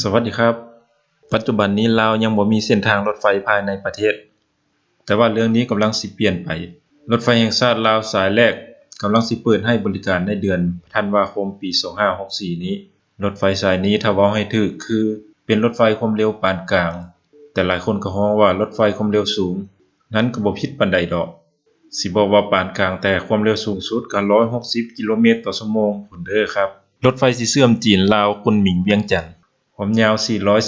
สวัสดีครับ ปัจจุบันนี้ลาวยังบ่มีเส้นทางรถไฟภายในประเทศ แต่ว่าเรื่องนี้กำลังสิเปลี่ยนไป รถไฟแห่งชาติลาวสายแรกกำลังสิเปิดให้บริการในเดือนธันวาคมปี 2564 นี้ รถไฟสายนี้ถ้าว้าให้ถูกคือเป็นรถไฟความเร็วปานกลาง แต่หลายคนก็ฮ้องว่ารถไฟความเร็วสูง นั้นก็บ่ผิดปานใดดอก สิบอกว่าปานกลางแต่ความเร็วสูงสุดก็160 กิโลเมตรต่อชั่วโมงพุ่นเด้อครับ รถไฟสิเชื่อมจีนลาวคุนหมิงเวียงจันท ความยาว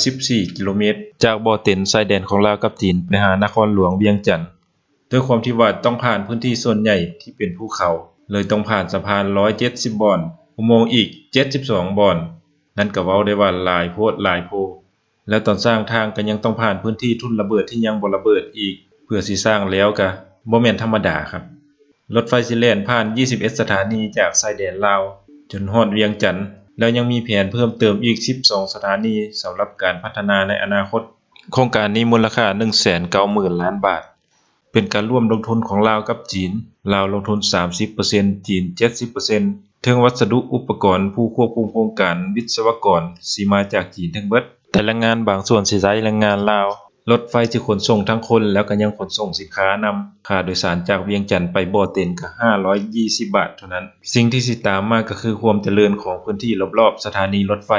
414 กิโลเมตร จากบ่อเต็นชายแดนของลาวกับจีนไปหานครหลวงเวียงจันทน์ด้วยความที่ว่าต้องผ่านพื้นที่ส่วนใหญ่ที่เป็นภูเขา เลยต้องผ่านสะพาน 170บ่อนอุโมงค์อีก 72บ่อน นั่นก็เว้าได้ว่าหลายโพดหลายโพ แล้วตอนสร้างทางก็ยังต้องผ่านพื้นที่ทุ่นระเบิดที่ยังบ่ระเบิดอีก เพื่อสิสร้างแล้วก็บ่แม่นธรรมดาครับ รถไฟสิแล่นผ่าน 21 สถานีจากชายแดนลาวจนฮอดเวียงจันทน์ แล้วยังมีแผนเพิ่มเติมอีก 12 สถานีสำหรับการพัฒนาในอนาคต โครงการนี้มูลค่า 190,000 ล้านบาท เป็นการร่วมลงทุนของลาวกับจีน ลาวลงทุน 30%จีน 70%ถึงวัสดุอุปกรณ์ผู้ควบคุมโครงการวิศวกรสิมาจากจีนทั้งเบิด แต่แรงงานบางส่วนสิใช้แรงงานลาว รถไฟสิขนส่งทั้งคนแล้วก็ยังขนส่งสินค้านำค่าโดยสารจากเวียงจันทน์ไปบ่อเต็นก็520 บาทเท่านั้น สิ่งที่สิตามมาก็คือความเจริญของพื้นที่รอบๆสถานีรถไฟ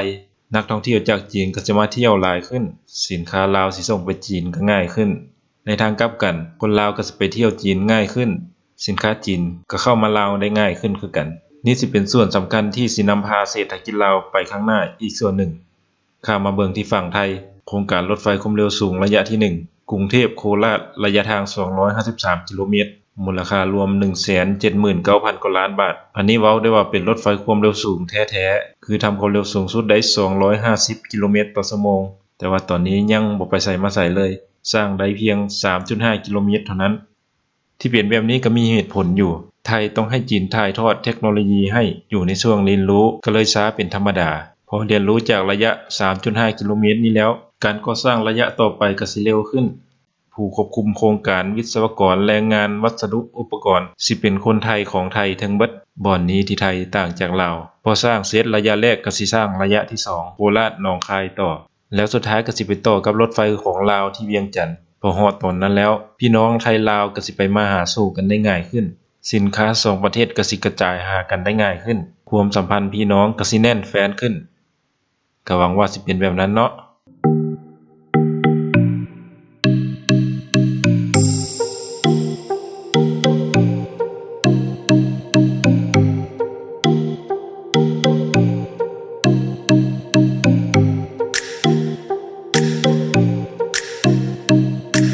นักท่องเที่ยวจากจีนก็จะมาเที่ยวหลายขึ้น สินค้าลาวสิส่งไปจีนก็ง่ายขึ้น ในทางกลับกัน คนลาวก็สิไปเที่ยวจีนง่ายขึ้น สินค้าจีนก็เข้ามาลาวได้ง่ายขึ้นคือกัน นี่สิเป็นส่วนสำคัญที่สินำพาเศรษฐกิจลาวไปข้างหน้าอีกส่วนหนึ่งข้ามมาเบิ่งที่ฝั่งไทย โครงการรถไฟความเร็วสูงระยะที่ 1 กรุงเทพโคราชระยะทาง 253 กิโลเมตร มูลค่ารวม 179,000 กว่าล้านบาท อันนี้เว้าได้ว่าเป็นรถไฟความเร็วสูงแท้ๆ คือทำความเร็วสูงสุดได้ 250 กิโลเมตรต่อชั่วโมง แต่ว่าตอนนี้ยังบ่ไปใส่มาใส่เลย สร้างได้เพียง 3.5 กิโลเมตรเท่านั้น ที่เปลี่ยนแบบนี้ก็มีเหตุผลอยู่ ไทยต้องให้จีนถ่ายทอดเทคโนโลยีให้อยู่ในช่วงเรียนรู้ ก็เลยช้าเป็นธรรมดา พอเรียนรู้จากระยะ 3.5 กิโลเมตรนี้แล้ว การก่อสร้างระยะต่อไปก็สิเร็วขึ้น ผู้ควบคุมโครงการวิศวกรแรงงานวัสดุอุปกรณ์ สิเป็นคนไทยของไทยทั้งเบิดบ่อนนี้ที่ไทยต่างจากลาวพอสร้างเสร็จระยะแรกก็สิสร้างระยะที่สองโคราชหนองคายต่อ แล้วสุดท้ายก็สิไปต่อกับรถไฟของลาวที่เวียงจันทน์พอฮอดตอนนั้นแล้ว พี่น้องไทยลาวก็สิไปมาหาสู่กันได้ง่ายขึ้น สินค้าสองประเทศก็สิกระจายหากันได้ง่ายขึ้น ความสัมพันธ์พี่น้องก็สิแน่นแฟ้นขึ้นก็หวังว่าสิเป็นแบบนั้นเนาะ